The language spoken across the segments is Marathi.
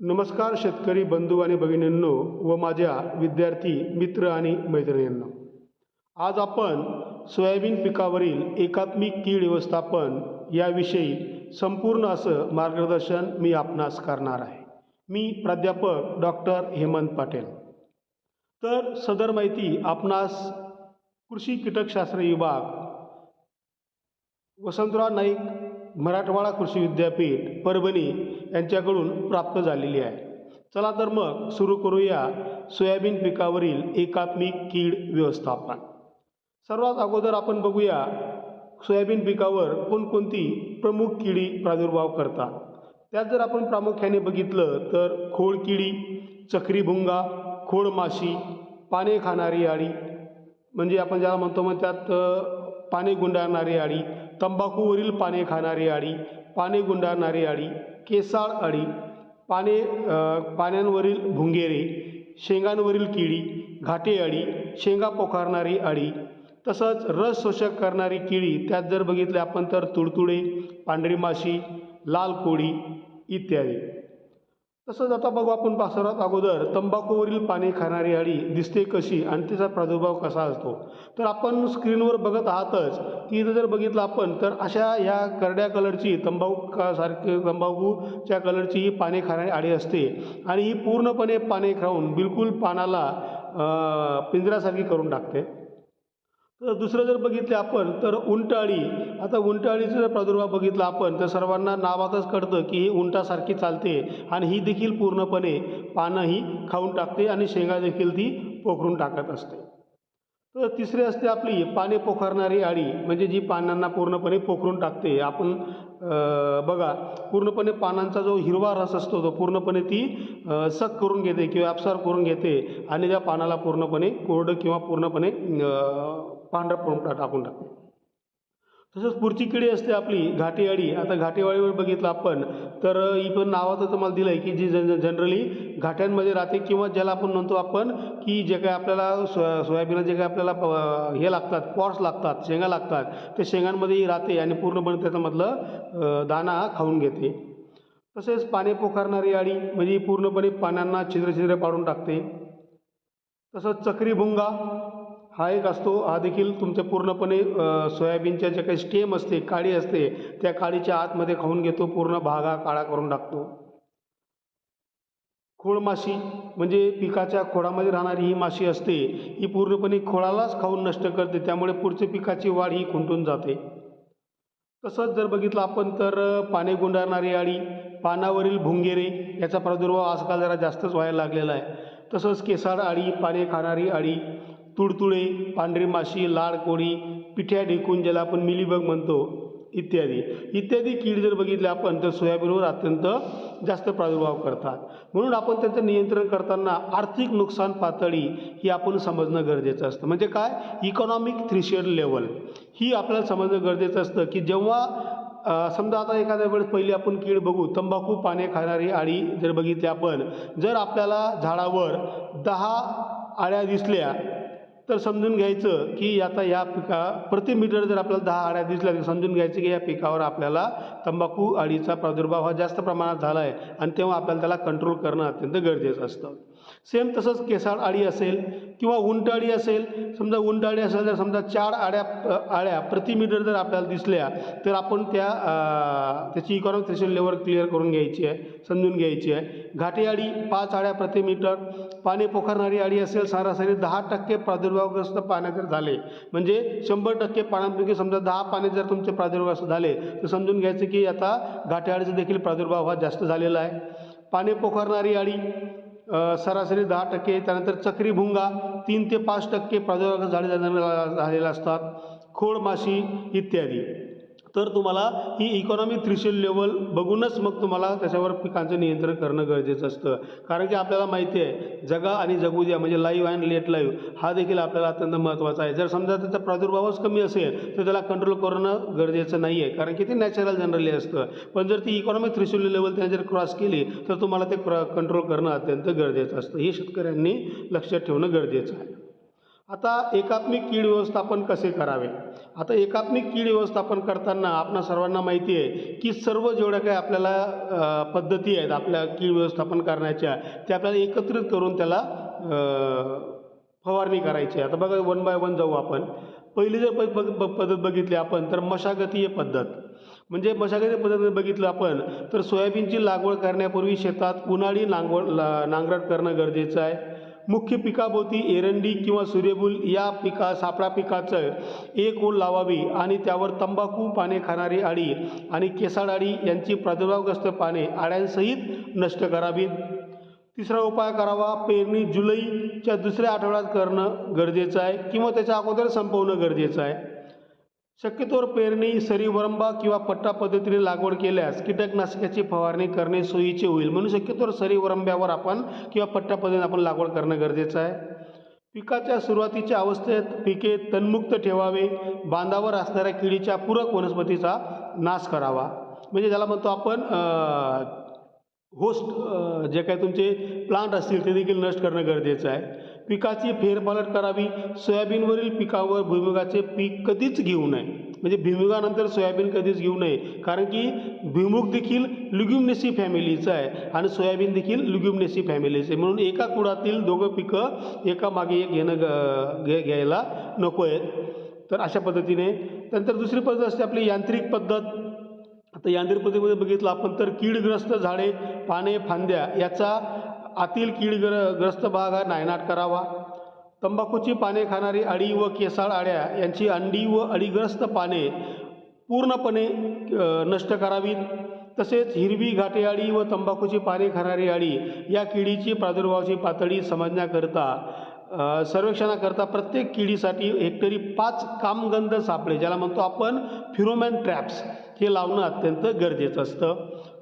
नमस्कार शेतकरी बंधू आणि भगिनींनो व माझ्या विद्यार्थी मित्र आणि मैत्रिणींनो. आज आपण सोयाबीन पिकावरील एकात्मिक कीड व्यवस्थापन याविषयी संपूर्ण असं मार्गदर्शन मी आपणास करणार आहे. मी प्राध्यापक डॉक्टर हेमंत पाटील. तर सदर माहिती आपणास कृषी कीटकशास्त्र विभाग वसंतराव नाईक मराठवाडा कृषी विद्यापीठ परभणी यांच्याकडून प्राप्त झालेली आहे. चला तर मग सुरू करूया सोयाबीन पिकावरील एकात्मिक कीड व्यवस्थापन. सर्वात अगोदर आपण बघूया सोयाबीन पिकावर कोणकोणती प्रमुख किडी प्रादुर्भाव करतात. त्यात जर आपण प्रामुख्याने बघितलं तर खोडकिडी चक्रीभुंगा खोडमाशी भुंगा खोड माशी पाने खाणारी आळी म्हणजे आपण ज्याला म्हणतो मग त्यात पाने गुंडाळणारी आळी तंबाखूवरील पाने खाणारी आळी पाने गुंडाळणारी आळी केसाळ अळी पाने पाण्यांवरील भुंगेरे शेंगांवरील किडी घाटे अळी शेंगा पोखारणारी अळी तसंच रस शोषक करणारी किडी त्यात जर बघितले आपण तर तुडतुडे पांढरी माशी लाल कोळी इत्यादी. तसंच आता बघू आपण पासरात सर्वात अगोदर तंबाखूवरील पाने खाणारी अळी दिसते कशी आणि तिचा प्रादुर्भाव कसा असतो? तर आपण स्क्रीनवर बघत आहातच. की इथं जर बघितलं आपण तर अशा ह्या करड्या कलरची तंबाखू का सारखी तंबाखूच्या कलरची ही पाने खाणारी अळी असते. आणि ही पूर्णपणे पाने खाऊन बिलकुल पानाला पिंजऱ्यासारखी करून टाकते. तर दुसरं जर बघितले आपण तर उंटाळी. आता उंटाळीचा जर प्रादुर्भाव बघितला आपण तर सर्वांना नावातच कळतं की ही उंटासारखी चालते आणि ही देखील पूर्णपणे पानं ही खाऊन टाकते आणि शेंगा देखील ती पोखरून टाकत असते. तर तिसरी असते आपली पाने पोखरणारी आळी म्हणजे जी पानांना पूर्णपणे पोखरून टाकते. आपण बघा पूर्णपणे पानांचा जो हिरवा रस असतो तो पूर्णपणे ती सक करून घेते किंवा अपसार करून घेते आणि त्या पानाला पूर्णपणे कोरडं किंवा पूर्णपणे पांढरा पडून टाकून टाकते. तसंच पुढची किडी असते आपली घाटी आता घाटेवाळीवर बघितलं आपण तर ही पण नावाचं तुम्हाला दिलं आहे की जी जन जनरली घाट्यांमध्ये राहते किंवा ज्याला आपण म्हणतो आपण की जे काय आपल्याला सो सोयाबीन जे काय आपल्याला प- हे लागतात पॉट्स लागतात शेंगा लागतात ते शेंगांमध्ये ही राहते आणि पूर्णपणे त्याच्यामधलं अं, दाणा खाऊन घेते. तसेच पाने पोखारणारी अळी म्हणजे पूर्णपणे पानांना छिद्र छिद्र पाडून टाकते. तसंच चक्री भुंगा हा एक असतो. हा देखील तुमच्या पूर्णपणे सोयाबीनच्या ज्या काही स्टेम असते काळी असते त्या काळीच्या आतमध्ये खाऊन घेतो पूर्ण भागा काळा करून टाकतो. खोळमाशी म्हणजे पिकाच्या खोडामध्ये राहणारी ही माशी असते ही पूर्णपणे खोळालाच खाऊन नष्ट करते त्यामुळे पुढच्या पिकाची वाढ ही खुंटून जाते. तसंच जर बघितलं आपण तर पाने गुंडाळणारी अळी पानावरील भुंगेरे याचा प्रादुर्भाव आजकाल जरा जास्तच व्हायला लागलेला आहे. तसंच केसाळ अळी पाने खाणारी अळी तुडतुळे पांढरी माशी लाड कोळी पिठ्या ढेकून ज्याला आपण मिलीबग म्हणतो इत्यादी. इत्यादी कीड जर बघितले आपण तर सोयाबीनवर अत्यंत जास्त प्रादुर्भाव करतात. म्हणून आपण त्यांचं नियंत्रण करताना आर्थिक नुकसान पातळी ही आपण समजणं गरजेचं असतं. म्हणजे काय? इकॉनॉमिक थ्रिशेड लेवल ही आपल्याला समजणं गरजेचं असतं की जेव्हा समजा आता एखाद्या वेळेस पहिली आपण कीड बघू तंबाखू पाने खाणारी आळी जर बघितली आपण जर आपल्याला झाडावर दहा आळ्या दिसल्या तर समजून घ्यायचं की आता या पिका प्रति मीटर जर आपल्याला दहा अळ्या दिसल्या तर समजून घ्यायचं की या पिकावर आपल्याला तंबाखू अळीचा प्रादुर्भाव हा जास्त प्रमाणात झाला आहे आणि तेव्हा आपल्याला त्याला कंट्रोल करणं अत्यंत गरजेचं असतं. सेम तसंच केसाळ आळी असेल किंवा उंट अळी असेल समजा उंट अळी असेल तर समजा चार अळ्या अळ्या आळ्या प्रति मीटर जर आपल्याला दिसल्या तर आपण त्या त्याची इकॉनॉमिक थ्रेशोल्ड लेवल क्लिअर करून घ्यायची आहे. समजून घ्यायची आहे. घाटी अळी पाच आळ्या प्रति मीटर पाने पोखरणारी अळी असेल सरासरी दहा टक्के प्रादुर्भावग्रस्त पाण्या जर झाले म्हणजे शंभर टक्के पाण्यापैकी समजा दहा पाने जर तुमचे प्रादुर्भाव झाले तर समजून घ्यायचं की आता घाटी अळीचा देखील प्रादुर्भाव हा जास्त झालेला आहे. पाने पोखरणारी अळी सरासरी दहा टक्के त्यानंतर चक्री भुंगा तीन ते पाच टक्के प्रादुर्भाव झाले झालेले असतात. खोड माशी इत्यादी. तर तुम्हाला ही इकॉनॉमिक थ्रिशेल लेवल बघूनच मग तुम्हाला त्याच्यावर पिकांचं नियंत्रण करणं गरजेचं असतं. कारण की आपल्याला माहिती आहे जगा आणि जगू द्या म्हणजे लाईव्ह अँड लेट लाईव्ह हा देखील आपल्याला अत्यंत महत्त्वाचा आहे. जर समजा त्याचा प्रादुर्भावच कमी असेल तर त्याला कंट्रोल करणं गरजेचं नाही आहे कारण की ते नॅचरल जनरली असतं. पण जर ती इकॉनॉमिक थ्रिशेल लेवल त्याने जर क्रॉस केली तर तुम्हाला ते कंट्रोल करणं अत्यंत गरजेचं असतं. हे शेतकऱ्यांनी लक्षात ठेवणं गरजेचं आहे. आता एकात्मिक कीड व्यवस्थापन कसे करावे? आता एकात्मिक कीड व्यवस्थापन करताना आपणा सर्वांना माहिती आहे की सर्व जेवढ्या काही आपल्याला पद्धती आहेत आपल्या कीड व्यवस्थापन करण्याच्या त्या आपल्याला एकत्रित करून त्याला फवारणी करायची आहे. आता बघा वन बाय वन जाऊ आपण. पहिली जर प- प- पद्धत बघितली आपण तर मशागतीय पद्धत. म्हणजे मशागती पद्धतीने बघितलं आपण तर सोयाबीनची लागवड करण्यापूर्वी शेतात उन्हाळी नांगवड ला- नांगरट करणं गरजेचं आहे. मुख्य पिकाभोवती एरंडी किंवा सूर्यफूल या पिका सापळा पिकाचं एक ओळ लावावी आणि त्यावर तंबाखू पाने खाणारी आळी आणि केसाळ आळी यांची प्रादुर्भावग्रस्त पाने आळ्यांसहित नष्ट करावीत. तिसरा उपाय करावा पेरणी जुलैच्या दुसऱ्या आठवड्यात करणं गरजेचं आहे किंवा त्याच्या अगोदर संपवणं गरजेचं आहे. शक्यतोवर पेरणी सरी वरंबा किंवा पट्टा पद्धतीने लागवड केल्यास कीटकनाशकाची फवारणी करणे सोयीचे होईल. म्हणून शक्यतोवर सरी वरंब्यावर आपण किंवा पट्टा पद्धतीने आपण लागवड करणं गरजेचं आहे. पिकाच्या सुरुवातीच्या अवस्थेत पिके तणमुक्त ठेवावे. बांधावर असणाऱ्या किडीच्या पूरक वनस्पतीचा नाश करावा. म्हणजे ज्याला म्हणतो आपण होस्ट जे काही तुमचे प्लांट असतील ते देखील नष्ट करणं गरजेचं आहे. पिकाची फेरपालट करावी. सोयाबीनवरील पिकावर भुईमुगाचे पीक कधीच घेऊ नये. म्हणजे भुईमुगानंतर सोयाबीन कधीच घेऊ नये. कारण की भुईमुग देखील लुग्युमनेसी फॅमिलीचं आहे आणि सोयाबीन देखील लुग्युमनेसी फॅमिलीचं आहे. म्हणून एका कुळातील दोघं पिकं एका मागे एक घेणं ग- घे घ्यायला नको आहेत. तर अशा पद्धतीने. त्यानंतर दुसरी पद्धत असते आपली यांत्रिक पद्धत. आता यांत्रिक पद्धतीमध्ये बघितलं आपण तर कीडग्रस्त झाडे पाने फांद्या याचा आतील कीडग्र ग्रस्त भाग हा नायनाट करावा. तंबाखूची पाने खाणारी अळी व केसाळ अळ्या यांची अंडी व अळीग्रस्त पाने पूर्णपणे नष्ट करावीत. तसेच हिरवी घाटे अळी व तंबाखूची पाने खाणारी अळी या किडीची प्रादुर्भावाची पातळी समजण्याकरता सर्वेक्षणाकरता प्रत्येक किडीसाठी हेक्टरी पाच कामगंध सापळे ज्याला म्हणतो आपण फिरोमॅन ट्रॅप्स. हे लावणं अत्यंत गरजेचं असतं.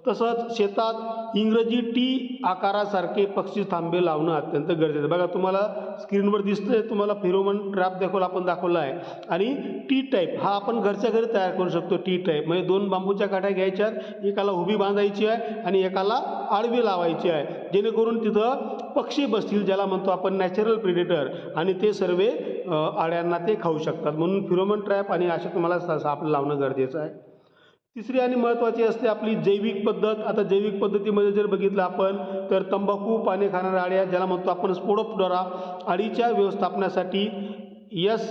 तसंच शेतात इंग्रजी टी आकारासारखे पक्षी थांबे लावणं अत्यंत गरजेचं आहे. बघा तुम्हाला स्क्रीनवर दिसतंय तुम्हाला फिरोमन ट्रॅप दाखवला आपण दाखवला आहे. आणि टी टाईप हा आपण घरच्या घरी तयार करू शकतो टी टाईप. म्हणजे दोन बांबूच्या काठ्या घ्यायच्या एकाला उभी बांधायची आहे आणि एकाला आडवी लावायची आहे. जेणेकरून तिथं पक्षी बसतील ज्याला म्हणतो आपण नॅचरल प्रिडेटर आणि ते सर्व आड्यांना ते खाऊ शकतात. म्हणून फिरोमन ट्रॅप आणि असे तुम्हाला सा- साप लावणं गरजेचं आहे. तिसरी आणि महत्त्वाची असते आपली जैविक पद्धत. आता जैविक पद्धतीमध्ये जर बघितलं आपण तर तंबाखू पाने खाणाऱ्या आळ्या ज्याला म्हणतो आपण स्पोडोप्डोरा आळीच्या व्यवस्थापनासाठी S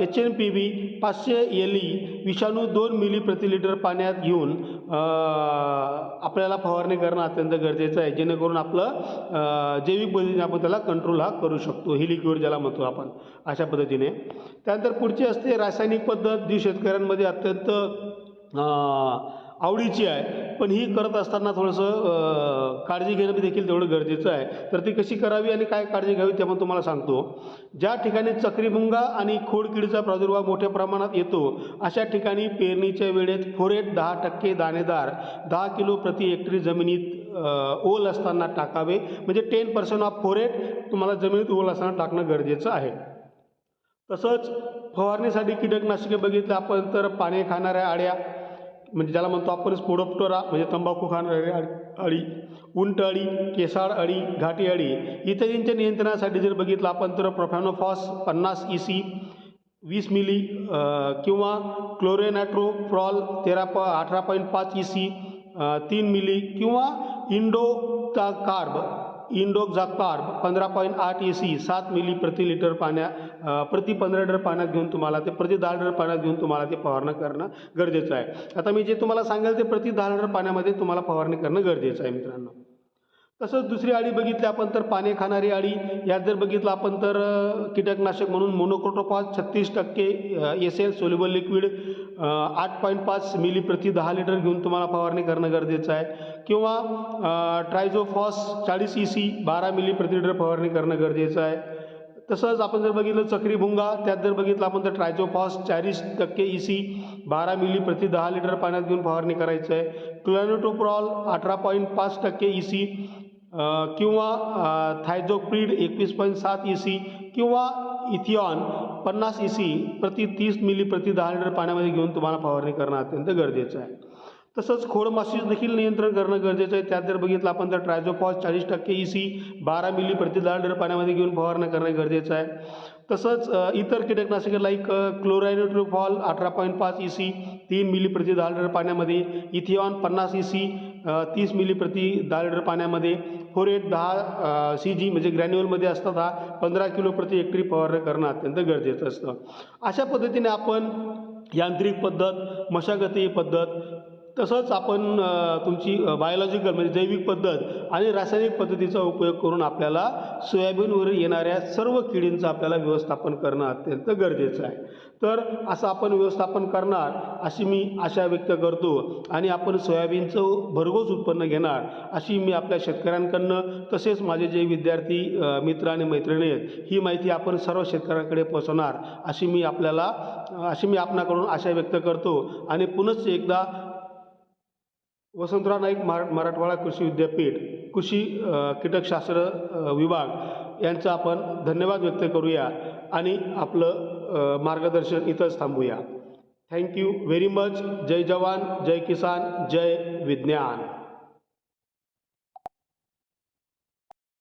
H N P V पाचशे एल ई विषाणू दोन मिली प्रति लिटर पाण्यात घेऊन आपल्याला फवारणी करणं अत्यंत गरजेचं आहे. जेणेकरून आपलं जैविक पद्धतीने आपण त्याला कंट्रोल हा करू शकतो. हिलिक्युअर ज्याला म्हणतो आपण अशा पद्धतीने. त्यानंतर पुढची असते रासायनिक पद्धत. जी शेतकऱ्यांमध्ये अत्यंत आवडीची आहे. पण ही करत असताना थोडंसं काळजी घेणं देखील तेवढं गरजेचं आहे. तर ती कशी करावी आणि काय काळजी घ्यावी ते पण तुम्हाला सांगतो. ज्या ठिकाणी चक्रीभुंगा आणि खोडकिडीचा प्रादुर्भाव मोठ्या प्रमाणात येतो अशा ठिकाणी पेरणीच्या वेळेत फोरेट दहा टक्के दाणेदार दहा किलो प्रति हेक्टरी जमिनीत ओल असताना टाकावे. म्हणजे टेन पर्सेंट ऑफ फोरेट तुम्हाला जमिनीत ओल असताना टाकणं गरजेचं आहे. तसंच फवारणीसाठी कीटकनाशके बघितलं आपण तर पाने खाणाऱ्या अळ्या म्हणजे ज्याला म्हणतो आपण स्पोडोप्टोरा म्हणजे तंबाखू खाणाऱ्या अळी उंट अळी केसाळ अळी घाटी अळी इत्यादींच्या नियंत्रणासाठी जर बघितलं आपण तर प्रोफॅनोफॉस पन्नास ई सी वीस मिली किंवा किंवा क्लोरेनॅट्रोप्रॉल तेरा प अठरा पॉईंट पाच ई सी तीन मिली किंवा इंडोचा कार्ब इंडोक कार्ब पंधरा पॉईंट आठ ए सी सात मिली प्रति लिटर पाण्या प्रति पंधरा लिटर पाण्यात घेऊन तुम्हाला ते प्रति दहा लिटर पाण्यात घेऊन तुम्हाला ते फवारणं करणं गरजेचं आहे. आता मी जे तुम्हाला सांगेल ते प्रति दहा लिटर पाण्यामध्ये तुम्हाला फवारणी करणं गरजेचं आहे मित्रांनो. तसंच दुसरी अळी बघितली आपण तर पाने खाणारी अळी यात जर बघितलं आपण तर कीटकनाशक म्हणून मोनोक्रोटोफॉस छत्तीस टक्के एस एल सोल्युबल लिक्विड आठ पॉईंट पाच मिली प्रति दहा लिटर घेऊन तुम्हाला फवारणी करणं गरजेचं आहे. किंवा ट्रायझोफॉस चाळीस ई सी बारा मिली प्रति लिटर फवारणी करणं गरजेचं आहे. तसंच आपण जर बघितलं चक्री भुंगा त्यात जर बघितलं आपण तर ट्रायझोफॉस चाळीस टक्के ई सी बारा मिली प्रति दहा लिटर पाण्यात घेऊन फवारणी करायचं आहे. क्लॅनोटोप्रॉल अठरा पॉईंट पाच टक्के ई सी किंवा थायझोप्रीड एकवीस पॉईंट सात ई सी किंवा इथिऑन पन्नास ई सी प्रति तीस मिली प्रति दहा लिटर पाण्यामध्ये घेऊन तुम्हाला फवारणी करणं अत्यंत गरजेचं आहे. तसंच खोडमाशी देखील नियंत्रण करणं गरजेचं आहे. त्यात जर बघितलं आपण तर ट्रायझोपॉज चाळीस टक्के ई सी बारा मिली प्रति दहा लिटर पाण्यामध्ये घेऊन फवारणं करणं गरजेचं आहे. तसंच इतर कीटकनाशके लाईक क्लोरायनोट्रोफॉल अठरा पॉईंट पाच ई सी तीन मिली प्रति दहा लिटर पाण्यामध्ये इथिऑन पन्नास ई सी तीस मिली प्रति दहा लिटर पाण्यामध्ये फोरेट दहा सी जी म्हणजे ग्रॅन्युअलमध्ये असतात हा पंधरा किलो प्रति हेक्टरी फवारणी करणं अत्यंत गरजेचं असतं. अशा पद्धतीने आपण यांत्रिक पद्धत मशागती पद्धत तसंच आपण तुमची बायोलॉजिकल म्हणजे जैविक पद्धत आणि रासायनिक पद्धतीचा उपयोग करून आपल्याला सोयाबीनवर येणाऱ्या सर्व किडींचं आपल्याला व्यवस्थापन करणं अत्यंत गरजेचं आहे. तर असं आपण व्यवस्थापन करणार अशी मी आशा व्यक्त करतो आणि आपण सोयाबीनचं भरघोस उत्पन्न घेणार अशी मी आपल्या शेतकऱ्यांकडनं तसेच माझे जे विद्यार्थी मित्र आणि मैत्रिणी आहेत ही माहिती आपण सर्व शेतकऱ्यांकडे पोहोचवणार अशी मी आपल्याला अशी मी आपणाकडून आशा व्यक्त करतो. आणि पुनश्च एकदा वसंतराव नाईक मरा मराठवाडा कृषी विद्यापीठ कृषी कीटकशास्त्र विभाग यांचा आपण धन्यवाद व्यक्त करूया आणि आपलं मार्गदर्शन इथंच थांबूया. थँक्यू व्हेरी मच जय जवान जय किसान जय विज्ञान.